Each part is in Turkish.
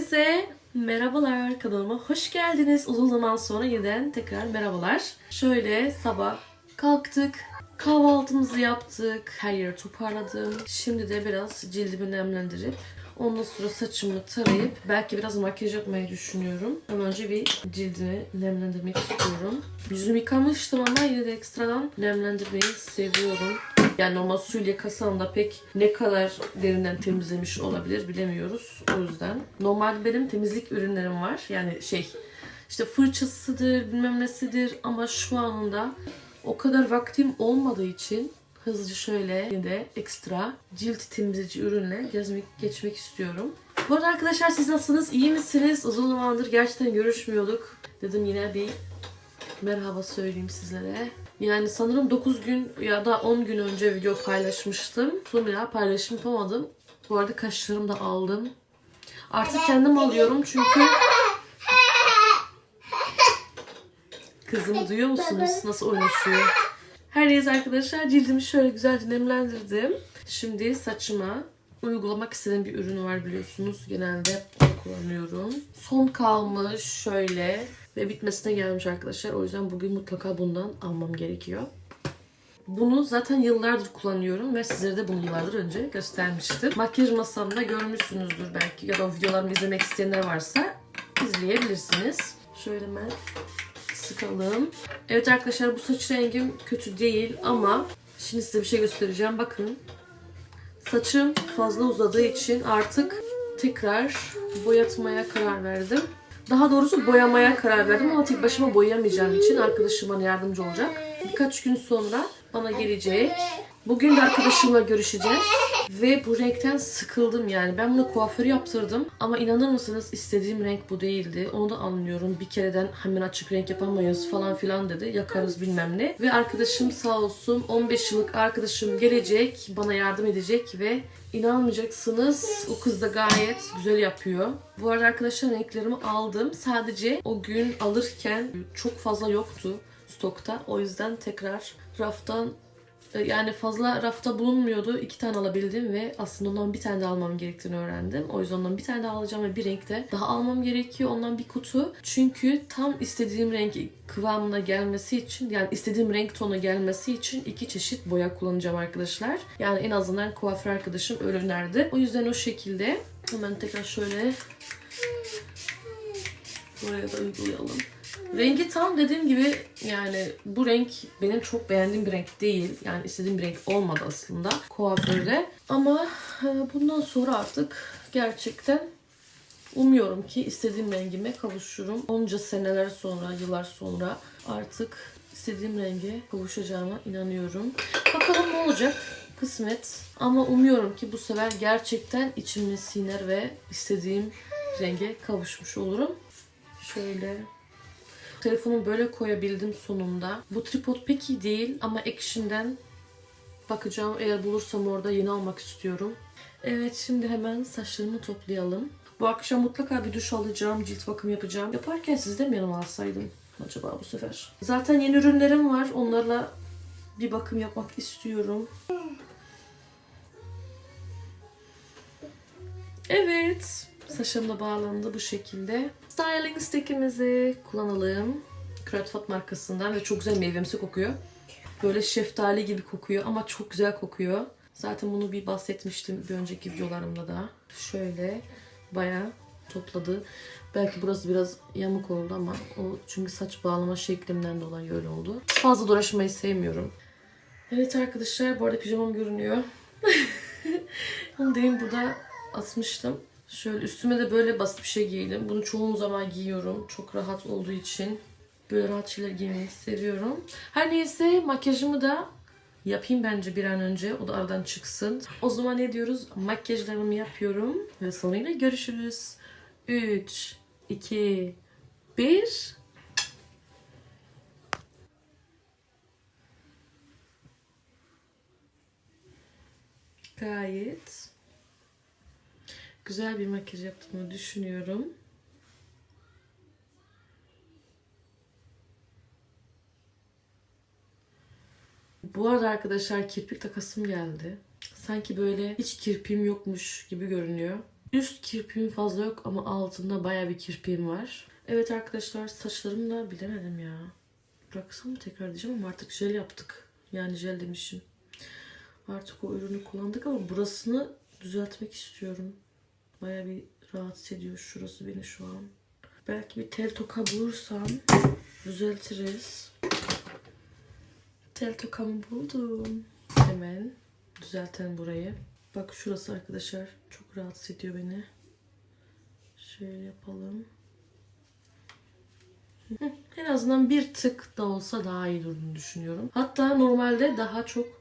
Herkese merhabalar kanalıma hoş geldiniz. Uzun zaman sonra yeniden tekrar merhabalar. Şöyle sabah kalktık. Kahvaltımızı yaptık. Her yeri toparladım. Şimdi de biraz cildimi nemlendirip ondan sonra saçımı tarayıp belki biraz makyaj yapmayı düşünüyorum. Ama önce bir cildimi nemlendirmek istiyorum. Yüzümü yıkamıştım ama yine de ekstradan nemlendirmeyi seviyorum. Yani normal suyla yıkasam da pek ne kadar derinden temizlemiş olabilir bilemiyoruz. O yüzden. Normal benim temizlik ürünlerim var. Yani şey işte fırçasıdır bilmem nesidir ama şu anında o kadar vaktim olmadığı için hızlıca şöyle yine de ekstra cilt temizleyici ürünle gezmek, geçmek istiyorum. Bu arada arkadaşlar siz nasılsınız? İyi misiniz? Uzun zamandır gerçekten görüşmüyorduk. Dedim yine bir merhaba söyleyeyim sizlere. Yani sanırım 9 gün ya da 10 gün önce video paylaşmıştım. Sonra paylaşım yapamadım. Bu arada kaşlarımı da aldım. Artık kendim alıyorum çünkü Kızımı duyuyor musunuz? Nasıl oynaşıyor? Her neyse arkadaşlar cildimi şöyle güzelce nemlendirdim. Şimdi saçıma uygulamak istediğim bir ürün var biliyorsunuz. Genelde kullanıyorum. Son kalmış şöyle ve bitmesine gelmiş arkadaşlar. O yüzden bugün mutlaka bundan almam gerekiyor. Bunu zaten yıllardır kullanıyorum ve sizlere de bunu yıllardır önce göstermiştim. Makyaj masamda görmüşsünüzdür belki ya da o videolarımı izlemek isteyenler varsa izleyebilirsiniz. Şöyle ben sıkalım. Evet arkadaşlar bu saç rengim kötü değil ama şimdi size bir şey göstereceğim. Bakın saçım fazla uzadığı için artık tekrar boyatmaya karar verdim. Daha doğrusu boyamaya karar verdim ama tek başıma boyayamayacağım için arkadaşım yardımcı olacak. Birkaç gün sonra bana gelecek. Bugün de arkadaşımla görüşeceğiz. Ve bu renkten sıkıldım yani. Ben bunu kuaför yaptırdım. Ama inanır mısınız istediğim renk bu değildi. Onu da anlıyorum. Bir kereden hemen açık renk yapamayız falan filan dedi. Yakarız bilmem ne. Ve arkadaşım sağ olsun 15 yıllık arkadaşım gelecek. Bana yardım edecek ve inanmayacaksınız o kız da gayet güzel yapıyor. Bu arada arkadaşlar renklerimi aldım. Sadece o gün alırken çok fazla yoktu stokta. O yüzden tekrar raftan yani fazla rafta bulunmuyordu. İki tane alabildim ve aslında ondan bir tane daha almam gerektiğini öğrendim. O yüzden ondan bir tane daha alacağım ve bir renkte daha almam gerekiyor. Ondan bir kutu. Çünkü tam istediğim renk kıvamına gelmesi için yani istediğim renk tonu gelmesi için iki çeşit boya kullanacağım arkadaşlar. Yani en azından kuaför arkadaşım öyle önerdi. O yüzden o şekilde hemen tekrar şöyle buraya da uygulayalım. Rengi tam dediğim gibi yani bu renk benim çok beğendiğim bir renk değil. Yani istediğim bir renk olmadı aslında kuaförde. Ama e, bundan sonra artık gerçekten umuyorum ki istediğim rengime kavuşurum. Onca seneler sonra, yıllar sonra artık istediğim renge kavuşacağıma inanıyorum. Bakalım ne olacak? Kısmet. Ama umuyorum ki bu sefer gerçekten içime siner ve istediğim renge kavuşmuş olurum. Şöyle Telefonumu böyle koyabildim sonunda. Bu tripod pek iyi değil ama Action'den bakacağım. Eğer bulursam orada yeni almak istiyorum. Evet şimdi hemen saçlarımı toplayalım. Bu akşam mutlaka bir duş alacağım. Cilt bakım yapacağım. Yaparken siz de mi yanıma alsaydım acaba bu sefer? Zaten yeni ürünlerim var. Onlarla bir bakım yapmak istiyorum. Evet. Saçım da bağlandı bu şekilde. Styling stickimizi kullanalım. Kratfat markasından ve çok güzel meyvemsi kokuyor. Böyle şeftali gibi kokuyor ama çok güzel kokuyor. Zaten bunu bir bahsetmiştim bir önceki videolarımda da. Şöyle bayağı topladı. Belki burası biraz yamuk oldu ama o çünkü saç bağlama şeklimden dolayı öyle oldu. Fazla uğraşmayı sevmiyorum. Evet arkadaşlar bu arada pijamam görünüyor. Onu demin burada asmıştım. Şöyle üstüme de böyle basit bir şey giydim. Bunu çoğu zaman giyiyorum. Çok rahat olduğu için. Böyle rahat şeyler giymeyi seviyorum. Her neyse makyajımı da yapayım bence bir an önce. O da aradan çıksın. O zaman ne diyoruz? Makyajlarımı yapıyorum. Ve sonrayla görüşürüz. 3, 2, 1. Gayet güzel bir makyaj yaptığımı düşünüyorum. Bu arada arkadaşlar kirpik takasım geldi. Sanki böyle hiç kirpiğim yokmuş gibi görünüyor. Üst kirpiğim fazla yok ama altında baya bir kirpiğim var. Evet arkadaşlar saçlarımla bilemedim ya. Bıraksam mı tekrar diyeceğim ama artık jel yaptık. Yani jel demişim. Artık o ürünü kullandık ama burasını düzeltmek istiyorum. Baya bir rahatsız ediyor şurası beni şu an. Belki bir tel toka bulursam düzeltiriz. Tel tokamı buldum. Hemen düzeltelim burayı. Bak şurası arkadaşlar çok rahatsız ediyor beni. Şöyle yapalım. En azından bir tık da olsa daha iyi durduğunu düşünüyorum. Hatta normalde daha çok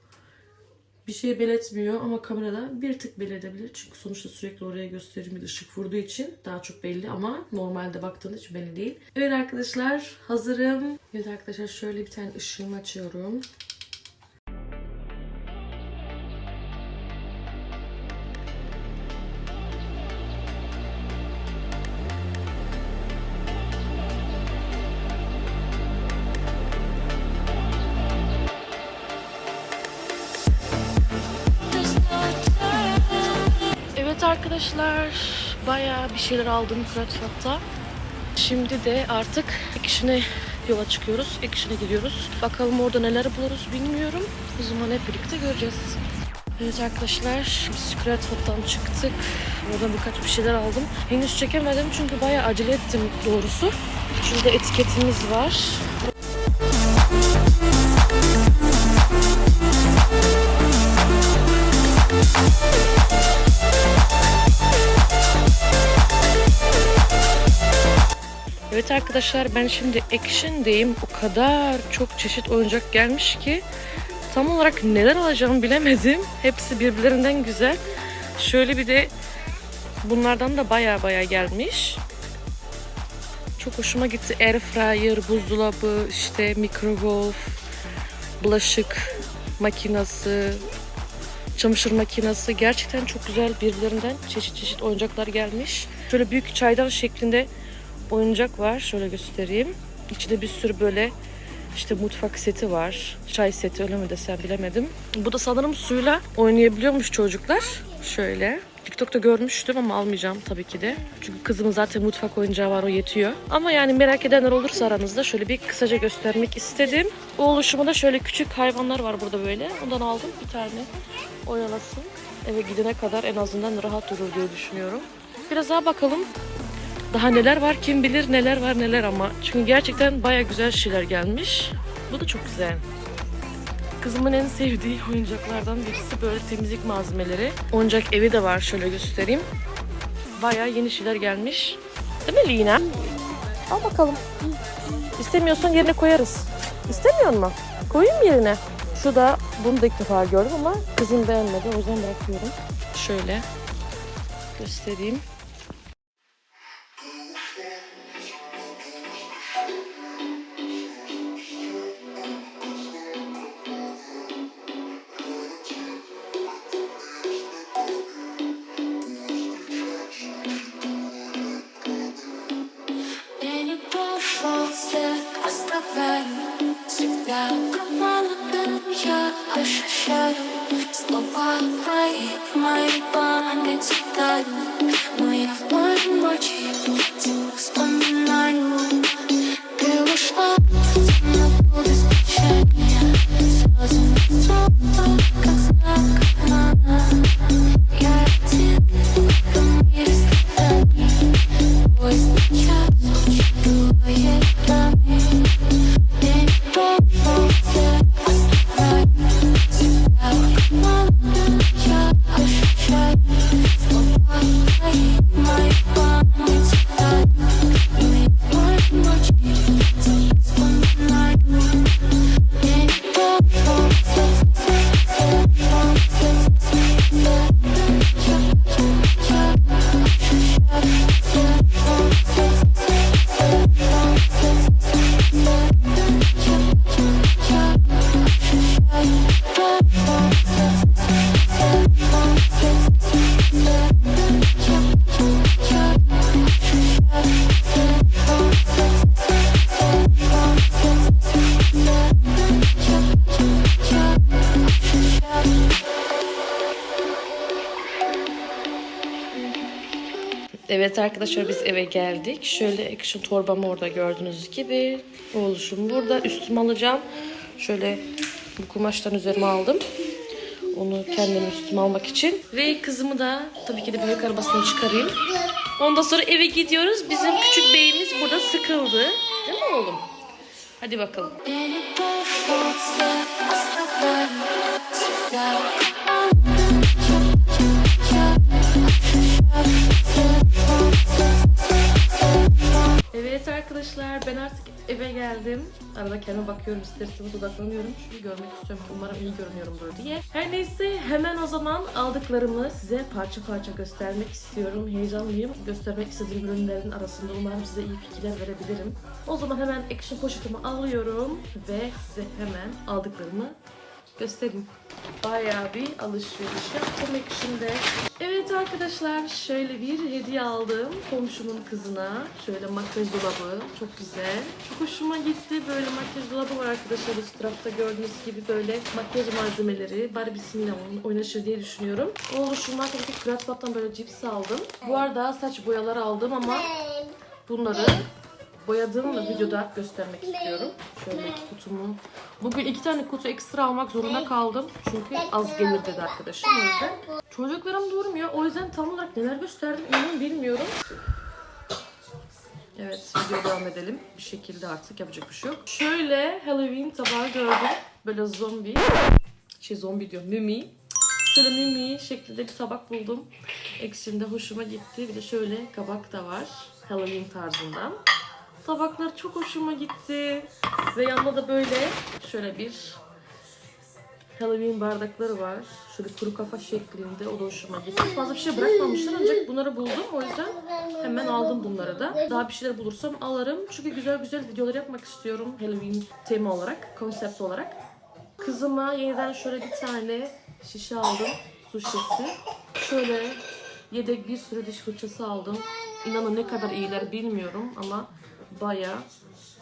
bir şey belirtmiyor ama kamerada bir tık belli. Çünkü sonuçta sürekli oraya gösterim bir ışık vurduğu için daha çok belli ama normalde baktığında hiç belli değil. Evet arkadaşlar hazırım. Evet arkadaşlar şöyle bir tane ışığımı açıyorum. Şeyler aldım Fredfat'ta. Şimdi de artık Ekşin'e yola çıkıyoruz. Ekşin'e gidiyoruz. Bakalım orada neler buluruz bilmiyorum. O zaman hep birlikte göreceğiz. Evet arkadaşlar biz Fredfat'tan çıktık. Orada birkaç bir şeyler aldım. Henüz çekemedim çünkü bayağı acele ettim doğrusu. Şurada etiketimiz var. Evet arkadaşlar ben şimdi Action'deyim. O kadar çok çeşit oyuncak gelmiş ki tam olarak neler alacağımı bilemedim. Hepsi birbirlerinden güzel. Şöyle bir de bunlardan da baya baya gelmiş. Çok hoşuma gitti. Air fryer, buzdolabı, işte mikrowave, bulaşık makinesi, çamaşır makinesi. Gerçekten çok güzel birbirlerinden çeşit çeşit oyuncaklar gelmiş. Şöyle büyük çaydan şeklinde oyuncak var. Şöyle göstereyim. İçinde bir sürü böyle işte mutfak seti var. Çay seti öyle mi desem bilemedim. Bu da sanırım suyla oynayabiliyormuş çocuklar. Şöyle. TikTok'ta görmüştüm ama almayacağım tabii ki de. Çünkü kızımın zaten mutfak oyuncağı var o yetiyor. Ama yani merak edenler olursa aranızda şöyle bir kısaca göstermek istedim. O oluşumda şöyle küçük hayvanlar var burada böyle. Ondan aldım bir tane oyalasın. Eve gidene kadar en azından rahat durur diye düşünüyorum. Biraz daha bakalım. Daha neler var kim bilir neler var neler ama. Çünkü gerçekten baya güzel şeyler gelmiş. Bu da çok güzel. Kızımın en sevdiği oyuncaklardan birisi böyle temizlik malzemeleri. Oyuncak evi de var şöyle göstereyim. Baya yeni şeyler gelmiş. Değil mi Lina? Al bakalım. İstemiyorsan yerine koyarız. İstemiyor mu? Koyayım yerine. Şu da bunu da ilk defa gördüm ama kızım beğenmedi. O yüzden bırakıyorum. Şöyle göstereyim. прошелся, оставляю Всегда командую, я ощущаю Слова твои в моей памяти тают Но я в моей ночи Evet arkadaşlar biz eve geldik. Şöyle action torbamı orada gördüğünüz gibi. Oğluşum burada. Üstüme alacağım. Şöyle bu kumaştan üzerime aldım. Onu kendim üstüme almak için. Ve kızımı da tabii ki de büyük arabasına çıkarayım. Ondan sonra eve gidiyoruz. Bizim küçük beyimiz burada sıkıldı. Değil mi oğlum? Hadi bakalım. Arkadaşlar ben artık eve geldim. Arada kendime bakıyorum isterseniz odaklanıyorum. Çünkü görmek istiyorum. Umarım iyi görünüyorumdur diye. Her neyse hemen o zaman aldıklarımı size parça parça göstermek istiyorum. Heyecanlıyım. Göstermek istediğim ürünlerin arasında umarım size iyi fikirler verebilirim. O zaman hemen action poşetimi alıyorum ve size hemen aldıklarımı göstereyim. Bayağı bir alışveriş yaptım ekşimde. Evet arkadaşlar şöyle bir hediye aldım komşumun kızına. Şöyle makyaj dolabı. Çok güzel. Çok hoşuma gitti. Böyle makyaj dolabı var arkadaşlar. Üst tarafta gördüğünüz gibi böyle makyaj malzemeleri. Barbie'siyle oynaşır diye düşünüyorum. O oluşuma tabii ki Kratfat'tan böyle cips aldım. Bu arada saç boyaları aldım ama bunları boyadığım da videoda göstermek istiyorum. Şöyle iki kutumu. Bugün iki tane kutu ekstra almak zorunda kaldım. Çünkü az gelir dedi arkadaşım. O yüzden çocuklarım durmuyor. O yüzden tam olarak neler gösterdim inanın bilmiyorum. Evet video devam edelim. Bir şekilde artık yapacak bir şey yok. Şöyle Halloween tabağı gördüm. Böyle zombi. Şey zombi diyor. Mümi. Şöyle mimi şeklinde bir tabak buldum. Ekşimde hoşuma gitti. Bir de şöyle kabak da var. Halloween tarzından. Tabaklar çok hoşuma gitti. Ve yanında da böyle şöyle bir Halloween bardakları var. Şöyle kuru kafa şeklinde. O da hoşuma gitti. Fazla bir şey bırakmamışlar ancak bunları buldum. O yüzden hemen aldım bunları da. Daha bir şeyler bulursam alırım. Çünkü güzel güzel videolar yapmak istiyorum. Halloween tema olarak, konsept olarak. Kızıma yeniden şöyle bir tane şişe aldım. Su şişesi. Şöyle yedek bir sürü diş fırçası aldım. İnanın ne kadar iyiler bilmiyorum ama baya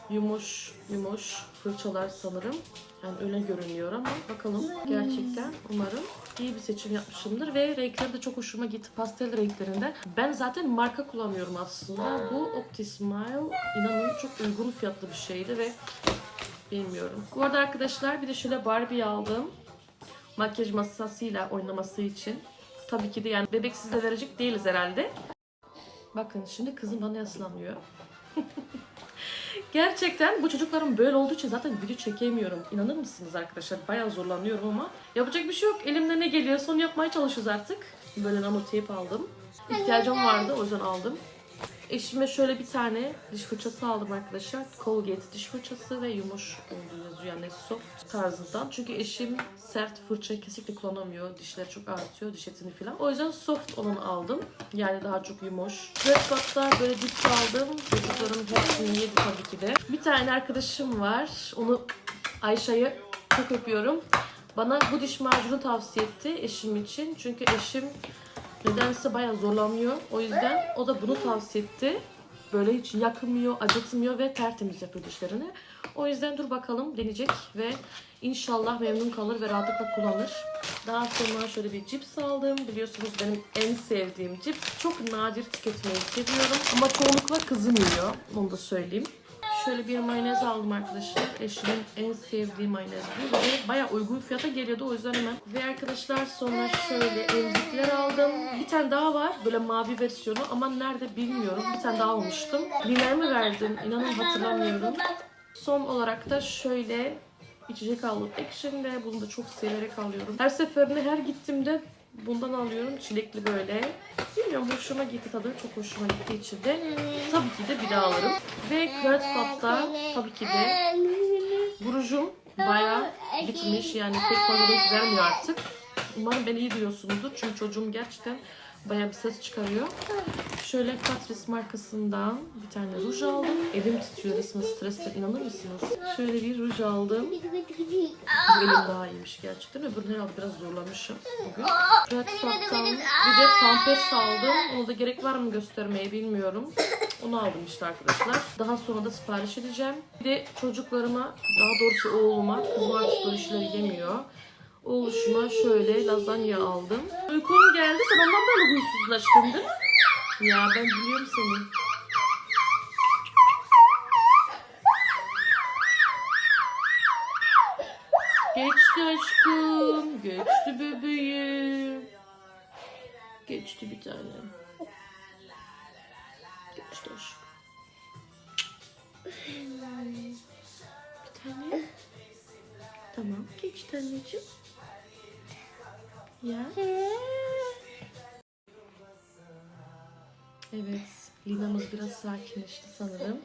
yumuş yumuş fırçalar sanırım. Yani öyle görünüyor ama bakalım gerçekten umarım iyi bir seçim yapmışımdır ve renkleri de çok hoşuma gitti pastel renklerinde. Ben zaten marka kullanıyorum aslında. Bu Optismile inanın çok uygun fiyatlı bir şeydi ve bilmiyorum. Bu arada arkadaşlar bir de şöyle Barbie aldım. Makyaj masasıyla oynaması için. Tabii ki de yani bebeksiz de verecek değiliz herhalde. Bakın şimdi kızım bana yaslanıyor. Gerçekten bu çocukların böyle olduğu için zaten video çekemiyorum. İnanır mısınız arkadaşlar? Bayağı zorlanıyorum ama yapacak bir şey yok. Elimde ne geliyorsa onu yapmaya çalışıyoruz artık. Böyle nano tape aldım. İhtiyacım vardı o yüzden aldım. Eşime şöyle bir tane diş fırçası aldım arkadaşlar. Colgate diş fırçası ve yumuş olduğu yazıyor yani soft tarzından. Çünkü eşim sert fırçayı kesinlikle kullanamıyor. Dişleri çok ağrıtıyor diş etini falan. O yüzden soft olanı aldım. Yani daha çok yumuş. Red Spot'ta böyle cips aldım. Çocuklarım hepsini yedi tabii ki de. Bir tane arkadaşım var. Onu Ayşe'ye çok öpüyorum. Bana bu diş macunu tavsiye etti eşim için. Çünkü eşim nedense bayağı zorlanıyor. O yüzden o da bunu tavsiye etti. Böyle hiç yakmıyor, acıtmıyor ve tertemiz yapıyor dişlerini. O yüzden dur bakalım deneyecek ve inşallah memnun kalır ve rahatlıkla kullanır. Daha sonra şöyle bir cips aldım. Biliyorsunuz benim en sevdiğim cips. Çok nadir tüketmeyi seviyorum. Ama çoğunlukla kızım yiyor. Onu da söyleyeyim. Şöyle bir mayonez aldım arkadaşlar. Eşimin en sevdiği mayonez bu. Ve bayağı uygun fiyata geliyordu o yüzden hemen. Ve arkadaşlar sonra şöyle emzikler aldım. Bir tane daha var. Böyle mavi versiyonu ama nerede bilmiyorum. Bir tane daha almıştım. Liler mi verdim? İnanın hatırlamıyorum. Son olarak da şöyle içecek aldım. Action'de bunu da çok severek alıyorum. Her seferinde her gittiğimde bundan alıyorum. Çilekli böyle. Bilmiyorum hoşuma gitti tadı. Çok hoşuma gittiği için de tabii ki de bir daha alırım. Ve Kratfat'ta tabii ki de burujum bayağı bitmiş. Yani pek fazla renk vermiyor artık. Umarım beni iyi duyuyorsunuzdur. Çünkü çocuğum gerçekten bayağı bir ses çıkarıyor. Şöyle Catrice markasından bir tane ruj aldım. Elim titriyor resmen stresten inanır mısınız? Şöyle bir ruj aldım. Bu elim daha iyiymiş gerçekten. Öbürünü herhalde biraz zorlamışım bugün. Red Soft'tan bir de Pampers aldım. Onu da gerek var mı göstermeye bilmiyorum. Onu aldım işte arkadaşlar. Daha sonra da sipariş edeceğim. Bir de çocuklarıma, daha doğrusu oğluma, kızım artık böyle şeyleri yemiyor. Oğluşuma şöyle lazanya aldım. Uykum geldi. Sen ondan böyle huysuzlaştın değil mi? Ya ben biliyorum seni. Geçti aşkım. Geçti bebeğim. Geçti bir tane. Geçti aşkım. Bir tane. Tamam geçti anneciğim. Ya. Evet. Lina'mız biraz sakinleşti sanırım.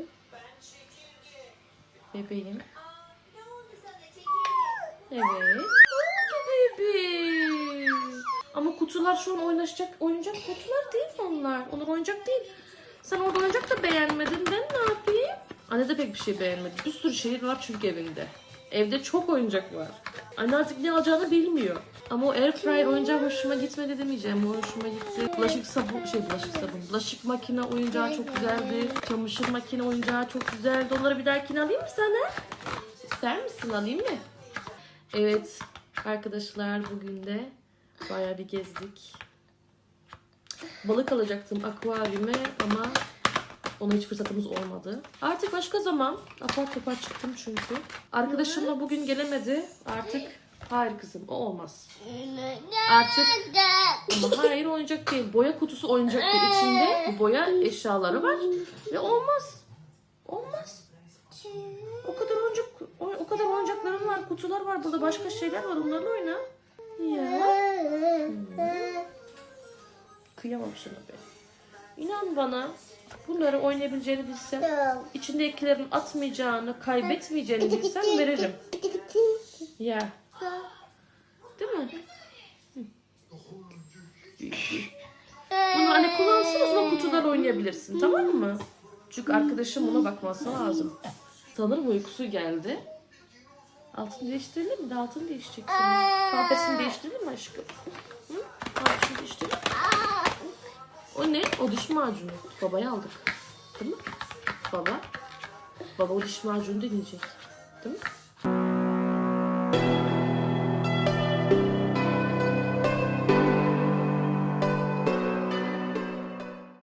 Bebeğim. Evet. Bebeğim. Ama kutular şu an oynaşacak, oyuncak kutular değil mi onlar? Onlar oyuncak değil. Sen orada oyuncak da beğenmedin. Ben ne yapayım? Anne de pek bir şey beğenmedi. Bir sürü şey var çünkü evinde. Evde çok oyuncak var. Anne artık ne alacağını bilmiyor. Ama o airfryer oyuncağı hoşuma gitmedi demeyeceğim. O hoşuma gitti. Bulaşık sabun, şey bulaşık sabun. Bulaşık makine oyuncağı çok güzeldi. Çamaşır makine oyuncağı çok güzeldi. Onları bir dahakine alayım mı sana? İster misin alayım mı? Evet arkadaşlar bugün de bayağı bir gezdik. Balık alacaktım akvaryume ama ona hiç fırsatımız olmadı. Artık başka zaman apar topar çıktım çünkü. Arkadaşımla bugün gelemedi. Artık hayır kızım o olmaz. Artık ama hayır oyuncak değil. Boya kutusu oyuncak değil. İçinde boya eşyaları var ve olmaz. Olmaz. O kadar oyuncak o, o kadar oyuncaklarım var, kutular var. Burada başka şeyler var. Onlarla oyna. Ya. Kıyamam sana be. İnan bana. Bunları oynayabileceğini bilsem, içindekilerin atmayacağını, kaybetmeyeceğini bilsem veririm. Ya. Değil mi? Bunu hani kullansın o zaman kutular oynayabilirsin tamam mı? Çünkü arkadaşım buna bakması lazım. Sanırım uykusu geldi. Altını değiştirelim mi? De altını değişeceksin. Pampasını değiştirelim mi aşkım? Hı? Pampasını değiştirelim. O ne? O diş macunu. Babaya aldık. Değil mi? Baba. Baba o diş macunu deneyecek. Değil mi?